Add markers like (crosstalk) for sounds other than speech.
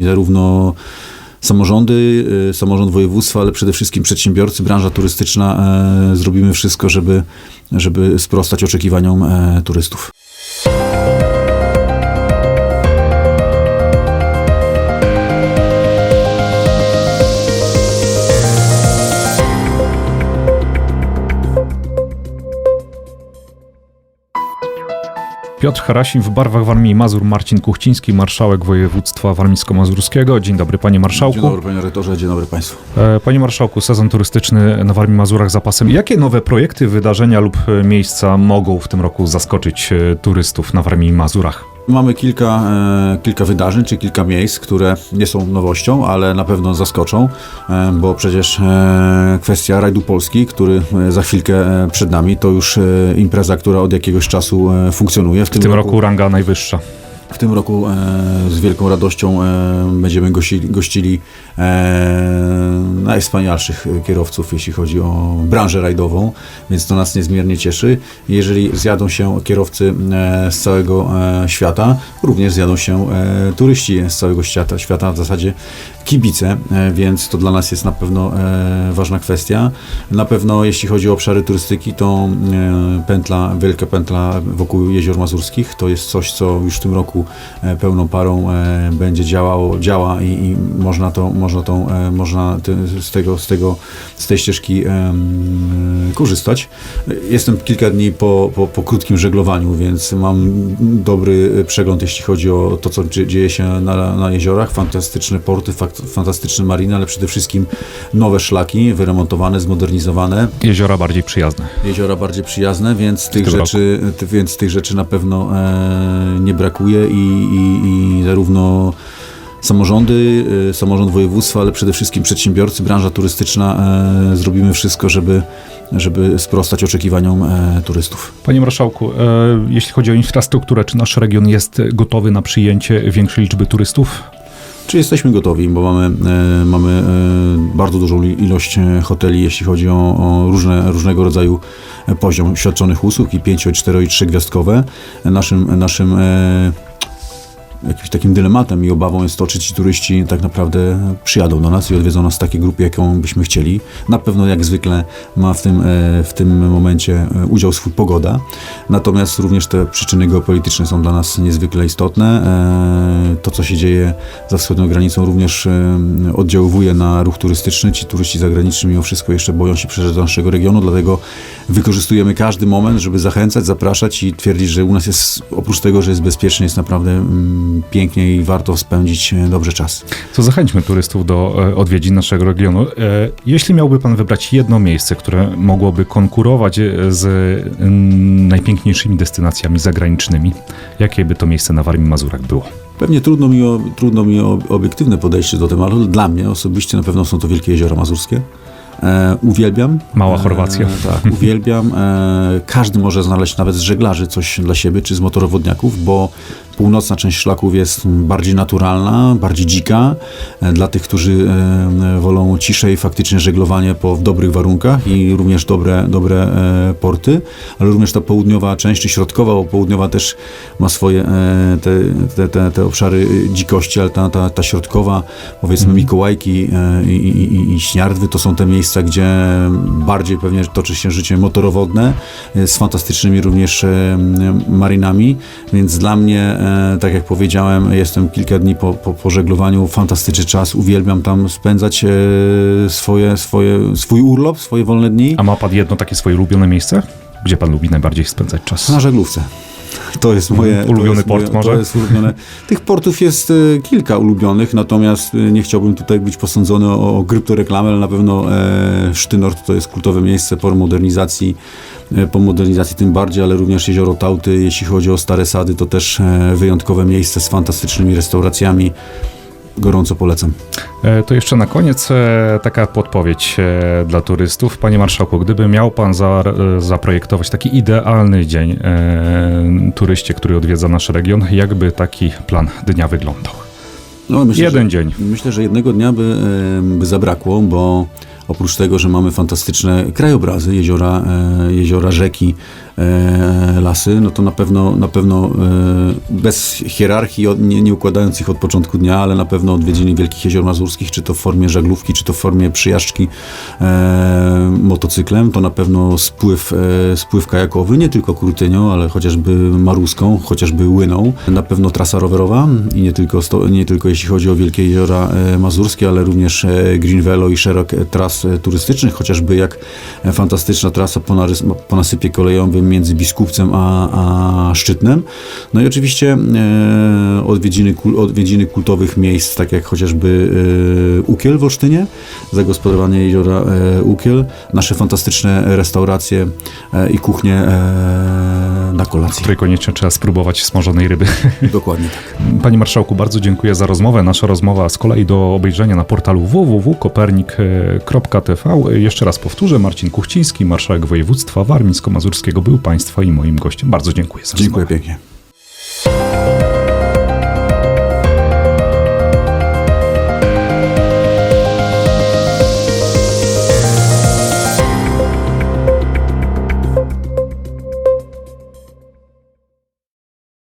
Zarówno samorządy, y, samorząd województwa, ale przede wszystkim przedsiębiorcy, branża turystyczna, e, zrobimy wszystko, żeby, żeby sprostać oczekiwaniom e, turystów. Piotr Harasim w barwach Warmii Mazur, Marcin Kuchciński, marszałek województwa warmińsko-mazurskiego. Dzień dobry panie marszałku. Dzień dobry panie rektorze, dzień dobry państwu. E, Panie marszałku, sezon turystyczny na Warmii Mazurach za pasem. Jakie nowe projekty, wydarzenia lub e, miejsca mogą w tym roku zaskoczyć e, turystów na Warmii i Mazurach? Mamy kilka, e, kilka wydarzeń, czy kilka miejsc, które nie są nowością, ale na pewno zaskoczą, e, bo przecież e, kwestia rajdu Polski, który e, za chwilkę e, przed nami, to już e, impreza, która od jakiegoś czasu funkcjonuje. W tym roku ranga najwyższa. W tym roku e, z wielką radością e, będziemy gościli, gościli e, najwspanialszych kierowców, jeśli chodzi o branżę rajdową, więc to nas niezmiernie cieszy. Jeżeli zjadą się kierowcy z całego świata, również zjadą się turyści z całego świata, świata w zasadzie kibice, e, więc to dla nas jest na pewno e, ważna kwestia. Na pewno jeśli chodzi o obszary turystyki, to e, pętla, wielka pętla wokół jezior mazurskich, to jest coś, co już w tym roku pełną parą będzie działało, działa i, i można to, można tą, można z tego, z tego, z tej ścieżki korzystać. Jestem kilka dni po, po, po krótkim żeglowaniu, więc mam dobry przegląd, jeśli chodzi o to, co dzie- dzieje się na, na jeziorach. Fantastyczne porty, fakt, fantastyczne mariny, ale przede wszystkim nowe szlaki, wyremontowane, zmodernizowane. Jeziora bardziej przyjazne. Jeziora bardziej przyjazne, więc tych, rzeczy, ty, więc tych rzeczy na pewno e, nie brakuje i, i, i zarówno samorządy, e, samorząd województwa, ale przede wszystkim przedsiębiorcy, branża turystyczna, e, zrobimy wszystko, żeby, żeby sprostać oczekiwaniom e, turystów. Panie marszałku, e, jeśli chodzi o infrastrukturę, czy nasz region jest gotowy na przyjęcie większej liczby turystów? Czy jesteśmy gotowi, bo mamy, e, mamy e, bardzo dużą ilość e, hoteli, jeśli chodzi o, o różne, różnego rodzaju poziom świadczonych usług i 5, 4 i 3 gwiazdkowe. Naszym, naszym jakimś takim dylematem i obawą jest to, czy ci turyści tak naprawdę przyjadą do nas i odwiedzą nas w takiej grupie, jaką byśmy chcieli. Na pewno jak zwykle ma w tym, e, w tym momencie e, udział swój pogoda, natomiast również te przyczyny geopolityczne są dla nas niezwykle istotne. E, To, co się dzieje za wschodnią granicą również oddziaływuje na ruch turystyczny. Ci turyści zagraniczni mimo wszystko jeszcze boją się przyjeżdżać do naszego regionu, dlatego wykorzystujemy każdy moment, żeby zachęcać, zapraszać i twierdzić, że u nas jest, oprócz tego, że jest bezpiecznie, jest naprawdę mm, pięknie i warto spędzić e, dobrze czas. To zachęćmy turystów do e, odwiedzin naszego regionu. E, Jeśli miałby Pan wybrać jedno miejsce, które mogłoby konkurować z najpiękniejszymi destynacjami zagranicznymi, jakie by to miejsce na Warmii Mazurach było? Pewnie trudno mi, o, trudno mi o obiektywne podejście do tematu. Dla mnie osobiście na pewno są to Wielkie Jeziora Mazurskie. E, uwielbiam. Mała Chorwacja. E, tak, (laughs) uwielbiam. E, każdy może znaleźć nawet z żeglarzy coś dla siebie, czy z motorowodniaków, bo północna część szlaków jest bardziej naturalna, bardziej dzika. E, dla tych, którzy e, wolą ciszę i faktycznie żeglowanie po, w dobrych warunkach i również dobre, dobre e, porty, ale również ta południowa część, czy środkowa, bo południowa też ma swoje e, te, te, te, te obszary e, dzikości, ale ta, ta, ta środkowa, powiedzmy Mikołajki e, i, i, i- i Śniardwy, to są te miejsca, gdzie bardziej pewnie toczy się życie motorowodne, e, z fantastycznymi również e, marynami, więc dla mnie, e, tak jak powiedziałem, jestem kilka dni po, po, po żeglowaniu, fantastyczny czas, uwielbiam tam spędzać swoje, swoje, swój urlop, swoje wolne dni. A ma Pan jedno takie swoje ulubione miejsce? Gdzie Pan lubi najbardziej spędzać czas? Na żeglówce. To jest moje. Ulubiony jest port moje, może? To jest ulubione. Tych portów jest e, kilka ulubionych, natomiast e, nie chciałbym tutaj być posądzony o, o kryptoreklamę, ale na pewno e, Sztynort to jest kultowe miejsce po modernizacji, e, po modernizacji tym bardziej, ale również jezioro Tauty, jeśli chodzi o stare sady, to też e, wyjątkowe miejsce z fantastycznymi restauracjami. Gorąco polecam. E, To jeszcze na koniec e, taka podpowiedź e, dla turystów. Panie marszałku, gdyby miał pan za, zaprojektować taki idealny dzień turyście, który odwiedza nasz region, jakby taki plan dnia wyglądał? No, myślę, Jeden że, dzień. Myślę, że jednego dnia by, by zabrakło, bo oprócz tego, że mamy fantastyczne krajobrazy, jeziora, e, jeziora rzeki, e, lasy, no to na pewno, na pewno e, bez hierarchii, nie, nie układając ich od początku dnia, ale na pewno odwiedziny Wielkich Jezior Mazurskich, czy to w formie żaglówki, czy to w formie przyjażdżki motocyklem, to na pewno spływ, spływ kajakowy, nie tylko Krutynią, ale chociażby Maruską, chociażby Łyną, na pewno trasa rowerowa i nie tylko, nie tylko jeśli chodzi o Wielkie Jeziora Mazurskie, ale również Green Velo i szereg e, tras e, turystycznych, chociażby jak e, fantastyczna trasa po, narys, po nasypie kolejowym między Biskupcem a, a Szczytnem. No i oczywiście e, odwiedziny, kul, odwiedziny kultowych miejsc, tak jak chociażby e, Ukiel w Olsztynie, zagospodarowanie jeziora e, Ukiel, nasze fantastyczne restauracje e, i kuchnie na kolację. której koniecznie trzeba spróbować smażonej ryby. (laughs) Dokładnie tak. Panie Marszałku, bardzo dziękuję za rozmowę. Nasza rozmowa z kolei do obejrzenia na portalu www.kopernik.tv. Jeszcze raz powtórzę, Marcin Kuchciński, marszałek województwa warmińsko-mazurskiego był Państwa i moim gościem. Bardzo dziękuję za. Dziękuję pięknie.